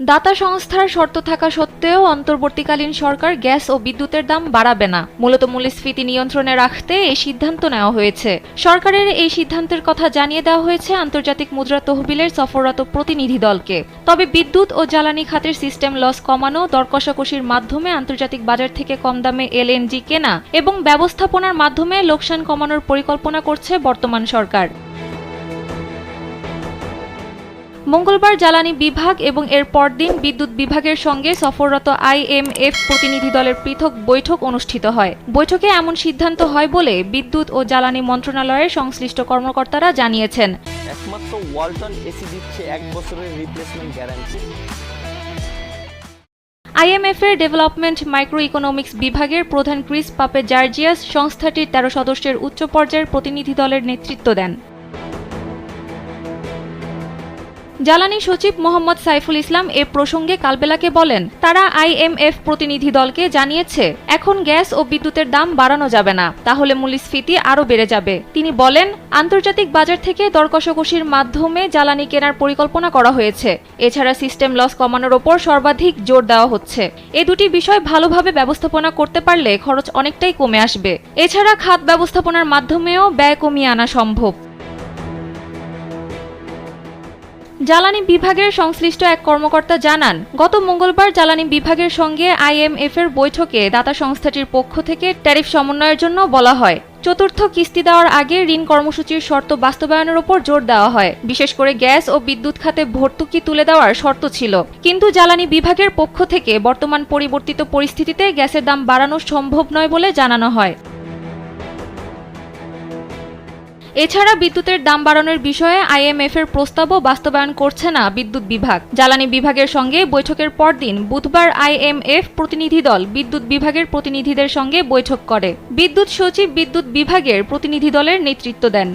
দাতা সংস্থার শর্ত থাকা সত্ত্বেও অন্তর্বর্তীকালীন সরকার গ্যাস ও বিদ্যুতের দাম বাড়াবে না। মূলত মূল্যস্ফীতি নিয়ন্ত্রণে রাখতে এই সিদ্ধান্ত নেওয়া হয়েছে। সরকারের এই সিদ্ধান্তের কথা জানিয়ে দেওয়া হয়েছে আন্তর্জাতিক মুদ্রা তহবিলের সফররত প্রতিনিধি দলকে। তবে বিদ্যুৎ ও জ্বালানি খাতের সিস্টেম লস কমানো, দরকষাকষির মাধ্যমে আন্তর্জাতিক বাজার থেকে কম দামে এলএনজি কেনা এবং ব্যবস্থাপনার মাধ্যমে লোকসান কমানোর পরিকল্পনা করছে বর্তমান সরকার। মঙ্গলবার জ্বালানি বিভাগ এবং এর পরদিন বিদ্যুৎ বিভাগের সঙ্গে সফররত আইএমএফ প্রতিনিধি দলের পৃথক বৈঠক অনুষ্ঠিত হয়। বৈঠকে এমন সিদ্ধান্ত হয় বলে বিদ্যুৎ ও জ্বালানি মন্ত্রণালয়ের সংশ্লিষ্ট কর্মকর্তারা জানিয়েছেন। একমাত্র ওয়ালটন এসি দিচ্ছে এক বছরের রিপ্লেসমেন্ট গ্যারান্টি আইএমএফ এর ডেভেলপমেন্ট মাইক্রো ইকোনমিক্স বিভাগের প্রধান ক্রিস পাপে জার্জিয়াস সংস্থাটির তেরো সদস্যের উচ্চ পর্যায়ের প্রতিনিধি দলের নেতৃত্ব দেন। জ্বালানি সচিব মোহাম্মদ সাইফুল ইসলাম এ প্রসঙ্গে কালবেলাকে বলেন, তারা আইএমএফ প্রতিনিধি দলকে জানিয়েছে, এখন গ্যাস ও বিদ্যুতের দাম বাড়ানো যাবে না, তাহলে মূল্যস্ফীতি আরও বেড়ে যাবে। তিনি বলেন, আন্তর্জাতিক বাজার থেকে দরকষাকষির মাধ্যমে জ্বালানি কেনার পরিকল্পনা করা হয়েছে। এছাড়া সিস্টেম লস কমানোর ওপর সর্বাধিক জোর দেওয়া হচ্ছে। এ দুটি বিষয় ভালোভাবে ব্যবস্থাপনা করতে পারলে খরচ অনেকটাই কমে আসবে। এছাড়া খাত ব্যবস্থাপনার মাধ্যমেও ব্যয় কমিয়ে আনা সম্ভব। জ্বালানি বিভাগের সংশ্লিষ্ট এক কর্মকর্তা জানান, গত মঙ্গলবার জ্বালানি বিভাগের সঙ্গে আইএমএফ এর বৈঠকে দাতা সংস্থাটির পক্ষ থেকে ট্যারিফ সমন্বয়ের জন্য বলা হয়, চতুর্থ কিস্তি দেওয়ার আগে ঋণ কর্মসূচির শর্ত বাস্তবায়নের ওপর জোর দেওয়া হয়, বিশেষ করে গ্যাস ও বিদ্যুৎ খাতে ভর্তুকি তুলে দেওয়ার শর্ত ছিল। কিন্তু জ্বালানি বিভাগের পক্ষ থেকে বর্তমান পরিবর্তিত পরিস্থিতিতে গ্যাসের দাম বাড়ানো সম্ভব নয় বলে জানানো হয়। এছাড়া বিদ্যুতের দাম বাড়ানোর বিষয়ে আইএমএফ এর প্রস্তাবও বাস্তবায়ন করছে না বিদ্যুৎ বিভাগ। জ্বালানি বিভাগের সঙ্গে বৈঠকের পরদিন বুধবার আইএমএফ প্রতিনিধি দল বিদ্যুৎ বিভাগের প্রতিনিধিদের সঙ্গে বৈঠক করে। বিদ্যুৎ সচিব বিদ্যুৎ বিভাগের প্রতিনিধি দলের নেতৃত্ব দেন।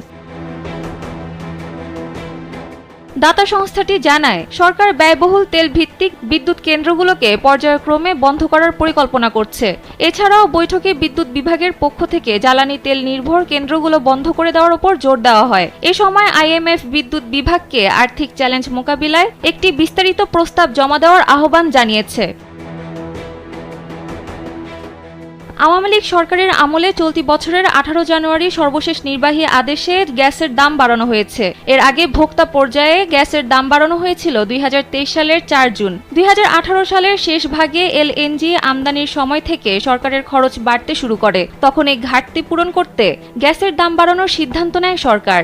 দাতা সংস্থাটি জানায়, সরকার ব্যয়বহুল তেল ভিত্তিক বিদ্যুৎ কেন্দ্রগুলোকে পর্যায়ক্রমে বন্ধ করার পরিকল্পনা করছে। এছাড়াও বৈঠকে বিদ্যুৎ বিভাগের পক্ষ থেকে জ্বালানি তেল নির্ভর কেন্দ্রগুলো বন্ধ করে দেওয়ার উপর জোর দেওয়া হয়। এ সময় আইএমএফ বিদ্যুৎ বিভাগকে আর্থিক চ্যালেঞ্জ মোকাবিলায় একটি বিস্তারিত প্রস্তাব জমা দেওয়ার আহ্বান জানিয়েছে। আওয়ামী লীগ সরকারের আমলে চলতি বছরের আঠারো জানুয়ারি সর্বশেষ নির্বাহী আদেশে গ্যাসের দাম বাড়ানো হয়েছে। এর আগে ভোক্তা পর্যায়ে গ্যাসের দাম বাড়ানো হয়েছিল দুই হাজার তেইশ সালের চার জুন। দুই হাজার আঠারো সালের শেষ ভাগে এলএনজি আমদানির সময় থেকে সরকারের খরচ বাড়তে শুরু করে। তখন এই ঘাটতি পূরণ করতে গ্যাসের দাম বাড়ানোর সিদ্ধান্ত নেয় সরকার।